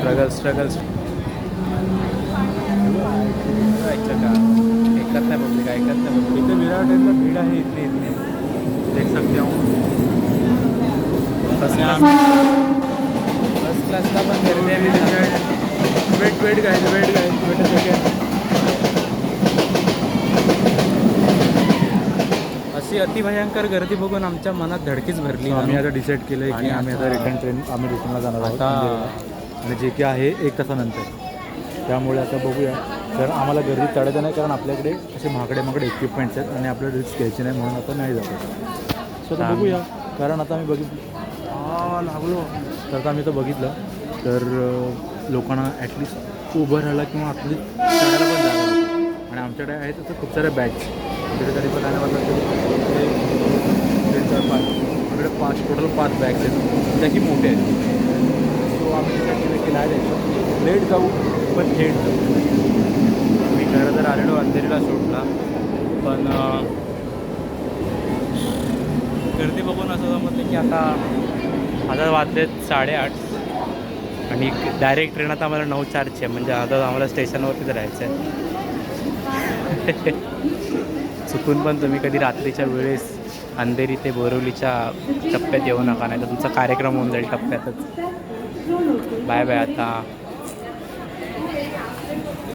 Struggle struggle ऐकलं का ऐकत नाही पब्लिक ऐकत नाही पब्लिक इथे विराट यांना भीड आहे इथे इथे. देख सकते हो फर्स्ट क्लास फर्स्ट क्लासला पण गर्दी आहे. Wait wait guys wait guys wait अशी अतिभयंकर गर्दी बघून आमच्या मनात धडकीच भरली. आम्ही आता डिसाईड केलं की आम्ही आता रिटर्न ट्रेन आम्ही रिटर्नला जाणार आहोत. आणि जे की आहे एक तासानंतर त्यामुळे आता बघूया तर आम्हाला गर्दी चढायचं नाही कारण आपल्याकडे असे महागडे महागडे इक्विपमेंट्स आहेत आणि आपल्याला रिस्क घ्यायची नाही म्हणून आता नाही जात सो आता बघूया कारण आता आम्ही बघितलं हा लागलो तर आता आम्ही तर बघितलं तर लोकांना ॲटलिस्ट उभं राहायला किंवा आपली चढायला पण जागा. आणि आमच्याकडे आहेत तसं खूप साऱ्या बॅग्स तिकडे तरी पण चार पाच आमच्याकडे पाच टोटल पाच बॅग्स आहेत त्याची मोठे आहेत सो आम्ही डिसाईड केलं की नाही जायचं लेट जाऊ पण थेट जाऊ. मी खरं तर आलेलो अंधेरीला सोडला पण गर्दी बघून असं समजलं की आता आता वाजलेत साडेआठ आणि डायरेक्ट ट्रेन आता आम्हाला नऊ चारची आहे म्हणजे आता आम्हाला स्टेशनवरतीच राहायचं आहे चुकून पण तुम्ही कधी रात्रीच्या वेळेस अंधेरी ते बोरवलीच्या टप्प्यात येऊ नका नाही तर तुमचा कार्यक्रम होऊन जाईल टप्प्यातच. बाय बाय आता.